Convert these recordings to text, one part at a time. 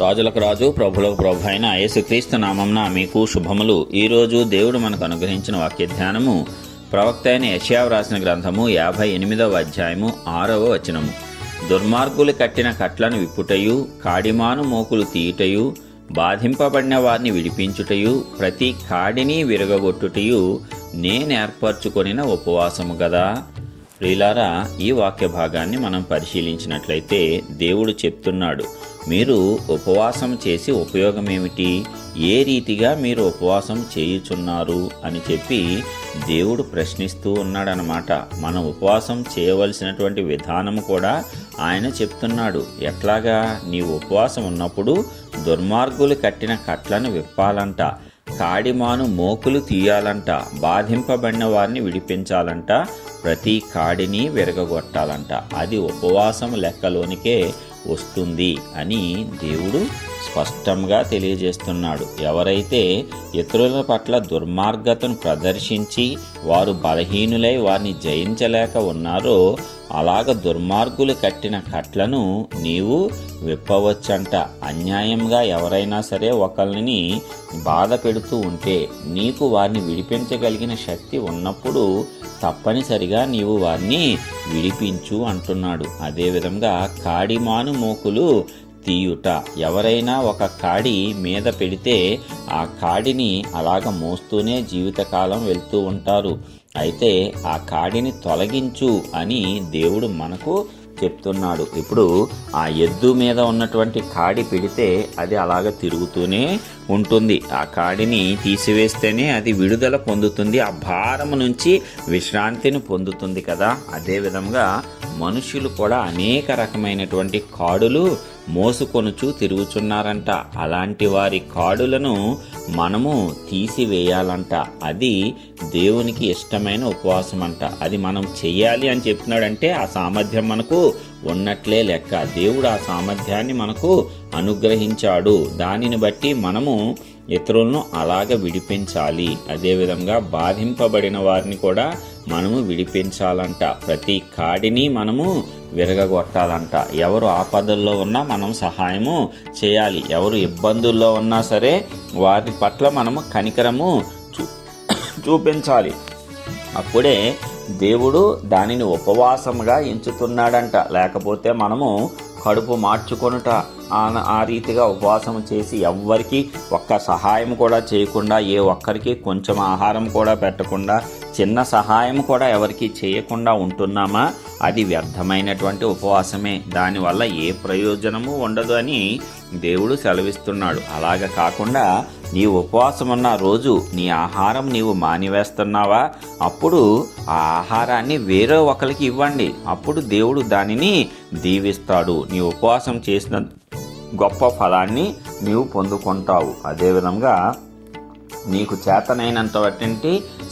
రాజులకు రాజు ప్రభులకు ప్రభు అయిన యేసుక్రీస్తు నామంన మీకు శుభములు. ఈరోజు దేవుడు మనకు అనుగ్రహించిన వాక్య ధ్యానము ప్రవక్త అయిన యెషయా రాసిన గ్రంథము యాభై ఎనిమిదవ అధ్యాయము ఆరవ వచనము. దుర్మార్గులు కట్టిన కట్లను విప్పుటయు కాడిమాను మోకులు తీయుటయు బాధింపబడిన వారిని విడిపించుటయు ప్రతి కాడిని విరగగొట్టుటయు నేనేర్పరచుకొనిన ఉపవాసము గదా. ప్రియులారా ఈ వాక్య భాగాన్ని మనం పరిశీలించినట్లయితే దేవుడు చెప్తున్నాడు మీరు ఉపవాసం చేసి ఉపయోగం ఏమిటి? ఏ రీతిగా మీరు ఉపవాసం చేయుచున్నారు? అని చెప్పి దేవుడు ప్రశ్నిస్తూ ఉన్నాడనమాట మనం ఉపవాసం చేయవలసినటువంటి విధానం కూడా ఆయన చెప్తున్నాడు. ఎట్లాగా? నీ ఉపవాసం ఉన్నప్పుడు దుర్మార్గులు కట్టిన కట్లను విప్పాలంట. కాడిమాను మోకులు తీయాలంట బాధింపబడిన వారిని విడిపించాలంట ప్రతి కాడిని విరగగొట్టాలంట. అది ఉపవాసం లెక్కలోనికే వస్తుంది అని దేవుడు స్పష్టంగా తెలియజేస్తున్నాడు. ఎవరైతే ఇతరుల పట్ల దుర్మార్గతను ప్రదర్శించి వారు బలహీనులై వారిని జయించలేక ఉన్నారో అలాగ దుర్మార్గులు కట్టిన కట్లను నీవు విప్పవచ్చంట. అన్యాయంగా ఎవరైనా సరే ఒకరిని బాధ పెడుతూ ఉంటే నీకు వారిని విడిపించగలిగిన శక్తి ఉన్నప్పుడు తప్పనిసరిగా నీవు వారిని విడిపించు అంటున్నాడు. అదేవిధంగా కాడిమాను మోకులు తీయుట. ఎవరైనా ఒక కాడి మీద పెడితే ఆ కాడిని అలాగ మోస్తూనే జీవితకాలం వెళ్తూ ఉంటారు. అయితే ఆ కాడిని తొలగించు అని దేవుడు మనకు చెప్తున్నాడు. ఇప్పుడు ఆ ఎద్దు మీద ఉన్నటువంటి కాడి పెడితే అది అలాగ తిరుగుతూనే ఉంటుంది. ఆ కాడిని తీసివేస్తేనే అది విడుదల పొందుతుంది. ఆ భారం నుంచి విశ్రాంతిని పొందుతుంది కదా. అదేవిధంగా మనుషులు కూడా అనేక రకమైనటువంటి కాడులు మోసుకొనుచు తిరుగుచున్నారంట. అలాంటి వారి కాడులను మనము తీసివేయాలంట. అది దేవునికి ఇష్టమైన ఉపవాసం అంట అది మనం చెయ్యాలి అని చెప్తున్నాడంటే ఆ సామర్థ్యం మనకు ఉన్నట్లే లెక్క. దేవుడు ఆ సామర్థ్యాన్ని మనకు అనుగ్రహించాడు. దానిని బట్టి మనము ఇతరులను అలాగ విడిపించాలి. అదేవిధంగా బాధింపబడిన వారిని కూడా మనము విడిపించాలంట. ప్రతి కాడిని మనము విరగగొట్టాలంట ఎవరు ఆపదల్లో ఉన్నా మనం సహాయము చేయాలి. ఎవరు ఇబ్బందుల్లో ఉన్నా సరే వారి పట్ల మనము కనికరము చూ చూపించాలి. అప్పుడే దేవుడు దానిని ఉపవాసముగా ఎంచుతున్నాడంట. లేకపోతే మనము కడుపు మార్చుకొనుట ఆ రీతిగా ఉపవాసం చేసి ఎవ్వరికీ ఒక్క సహాయం కూడా చేయకుండా ఏ ఒక్కరికి కొంచెం ఆహారం కూడా పెట్టకుండా చిన్న సహాయం కూడా ఎవరికి చేయకుండా ఉంటున్నామా? అది వ్యర్థమైనటువంటి ఉపవాసమే. దానివల్ల ఏ ప్రయోజనము ఉండదు అని దేవుడు సెలవిస్తున్నాడు. అలాగ కాకుండా నీ ఉపవాసం ఉన్న రోజు నీ ఆహారం నీవు మానివేస్తున్నావా? అప్పుడు ఆ ఆహారాన్ని వేరే ఒకరికి ఇవ్వండి. అప్పుడు దేవుడు దానిని దీవిస్తాడు. నీ ఉపవాసం చేసిన గొప్ప ఫలాన్ని నీవు పొందుకుంటావు. అదేవిధంగా నీకు చేతనైనంత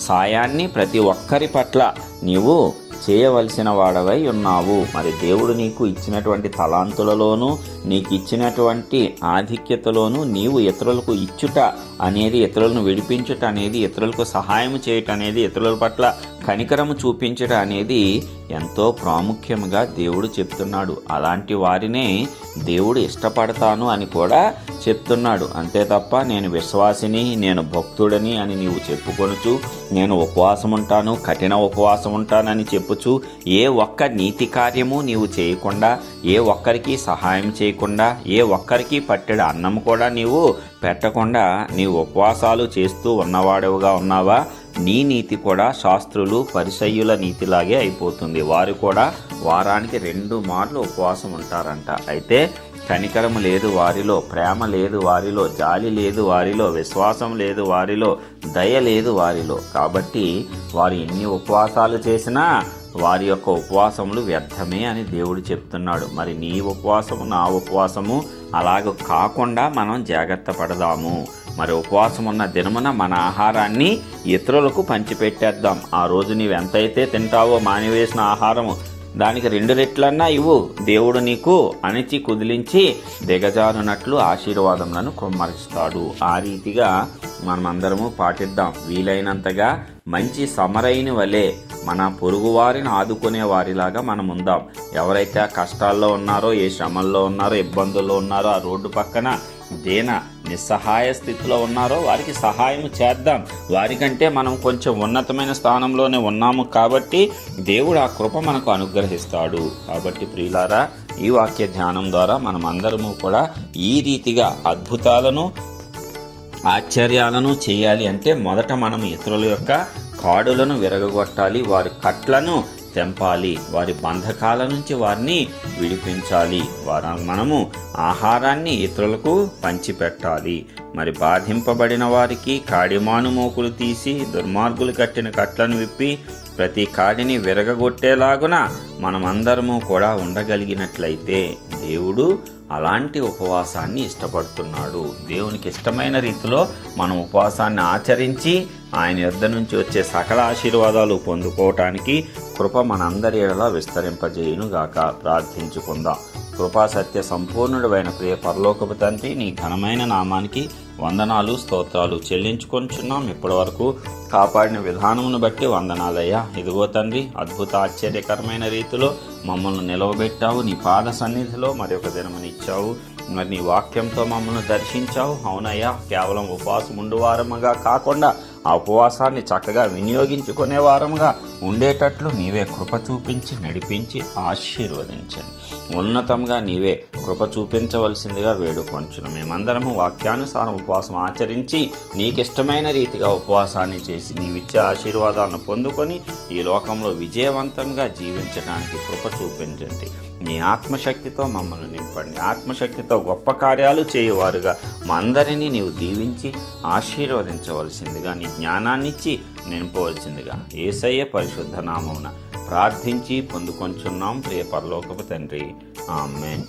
సాయాన్ని ప్రతి ఒక్కరి పట్ల నీవు చేయవలసిన వాడవై ఉన్నావు. మరి దేవుడు నీకు ఇచ్చినటువంటి తలాంతులలోనూ నీకు ఇచ్చినటువంటి ఆధిక్యతలోనూ నీవు ఇతరులకు ఇచ్చుట అనేది ఇతరులను విడిపించుట అనేది ఇతరులకు సహాయం చేయటం అనేది ఇతరుల పట్ల కనికరము చూపించట అనేది ఎంతో ప్రాముఖ్యంగా దేవుడు చెప్తున్నాడు. అలాంటి వారినే దేవుడు ఇష్టపడతాను అని కూడా చెప్తున్నాడు. అంతే తప్ప నేను విశ్వాసిని నేను భక్తుడని అని నీవు చెప్పుకొనుచు నేను ఉపవాసం ఉంటాను కఠిన ఉపవాసం ఉంటానని చెప్పుచు ఏ ఒక్క నీతి కార్యము నీవు చేయకుండా ఏ ఒక్కరికి సహాయం చేయకుండా ఏ ఒక్కరికి పట్టెడు అన్నం కూడా నీవు పెట్టకుండా నీ ఉపవాసాలు చేస్తూ ఉన్నవాడవుగా ఉన్నావా? నీ నీతి కూడా శాస్త్రులు పరిసయ్యుల నీతిలాగే అయిపోతుంది. వారు కూడా వారానికి రెండు మార్లు ఉపవాసం ఉంటారంట అయితే కనికరము లేదు వారిలో ప్రేమ లేదు వారిలో జాలి లేదు వారిలో విశ్వాసం లేదు వారిలో దయ లేదు వారిలో. కాబట్టి వారు ఎన్ని ఉపవాసాలు చేసినా వారి యొక్క ఉపవాసములు వ్యర్థమే అని దేవుడు చెప్తున్నాడు. మరి నీ ఉపవాసము నా ఉపవాసము అలాగ కాకుండా మనం జాగ్రత్త పడదాము. మరి ఉపవాసం ఉన్న దినమున మన ఆహారాన్ని ఇతరులకు పంచిపెట్టేద్దాం. ఆ రోజు నీవెంతైతే తింటావో మానివేసిన ఆహారము దానికి రెండు రెట్లన్నా ఇవ్వు. దేవుడు నీకు అణిచి కుదిలించి దిగజారునట్లు ఆశీర్వాదములను కొమ్మరిస్తాడు. ఆ రీతిగా మనమందరము పాటిద్దాం. వీలైనంతగా మంచి సమరైన వలె మన పొరుగువారిని ఆదుకునే వారిలాగా మనం ఉందాం ఎవరైతే ఆ కష్టాల్లో ఉన్నారో ఏ శ్రమల్లో ఉన్నారో ఇబ్బందుల్లో ఉన్నారో ఆ రోడ్డు పక్కన దేన నిస్సహాయ స్థితిలో ఉన్నారో వారికి సహాయం చేద్దాం. వారికంటే మనం కొంచెం ఉన్నతమైన స్థానంలోనే ఉన్నాము కాబట్టి దేవుడు ఆ కృప మనకు అనుగ్రహిస్తాడు. కాబట్టి ప్రియులారా ఈ వాక్య ధ్యానం ద్వారా మనం అందరము కూడా ఈ రీతిగా అద్భుతాలను ఆశ్చర్యాలను చేయాలి అంటే మొదట మనం ఇతరుల యొక్క కాడులను విరగగొట్టాలి. వారి కట్లను తెంపాలి. వారి బంధకాల నుంచి వారిని విడిపించాలి. వారు మనము ఆహారాన్ని ఇతరులకు పంచిపెట్టాలి. మరి బాధింపబడిన వారికి కాడిమాను మోకులు తీసి దుర్మార్గులు కట్టిన కట్లను విప్పి ప్రతి కాడిని విరగగొట్టేలాగున మనమందరము కూడా ఉండగలిగినట్లయితే దేవుడు అలాంటి ఉపవాసాన్ని ఇష్టపడుతున్నాడు. దేవునికి ఇష్టమైన రీతిలో మనం ఉపవాసాన్ని ఆచరించి ఆయన యొద్ద నుంచి వచ్చే సకల ఆశీర్వాదాలు పొందుకోవటానికి కృప మనందరి ఎడలా విస్తరింపజేయును గాక ప్రార్థించుకుందాం. కృపా సత్య సంపూర్ణుడైన ప్రియ పరలోకపు తండ్రి నీ ఘనమైన నామానికి వందనాలు స్తోత్రాలు చెల్లించుకొంచున్నాం. ఇప్పటి వరకు కాపాడిన విధానమును బట్టి వందనాలయ్యా. ఇదిగో తండ్రి అద్భుత ఆశ్చర్యకరమైన రీతిలో మమ్మల్ని నిలవబెట్టావు. నీ పాద సన్నిధిలో మరి ఒక దినమనిచ్చావు. మరి నీ వాక్యంతో మమ్మల్ని దర్శించావు. అవునయ్యా కేవలం ఉపవాసం ఉండువారముగా కాకుండా ఆ ఉపవాసాన్ని చక్కగా వినియోగించుకునే వారముగా ఉండేటట్లు నీవే కృప చూపించి నడిపించి ఆశీర్వదించండి. ఉన్నతంగా నీవే కృప చూపించవలసిందిగా వేడుకొంచును. మేమందరము వాక్యానుసారం ఉపవాసం ఆచరించి నీకిష్టమైన రీతిగా ఉపవాసాన్ని చేసి నీవిచ్చే ఆశీర్వాదాలను పొందుకొని ఈ లోకంలో విజయవంతంగా జీవించడానికి కృప చూపించండి. నీ ఆత్మశక్తితో మమ్మల్ని నింపండి. ఆత్మశక్తితో గొప్ప కార్యాలు చేయువారుగా మా అందరినీ నీవు దీవించి ఆశీర్వదించవలసిందిగా నీ జ్ఞానాన్నిచ్చి నింపవలసిందిగా ఏసయ్య పరిశుద్ధ నామమున ప్రార్థించి పొందుకొంచున్నాం. ప్రియ పరలోకపు తండ్రి. ఆమెన్.